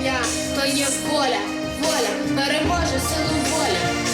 земля, то є воля, воля переможе силу воля.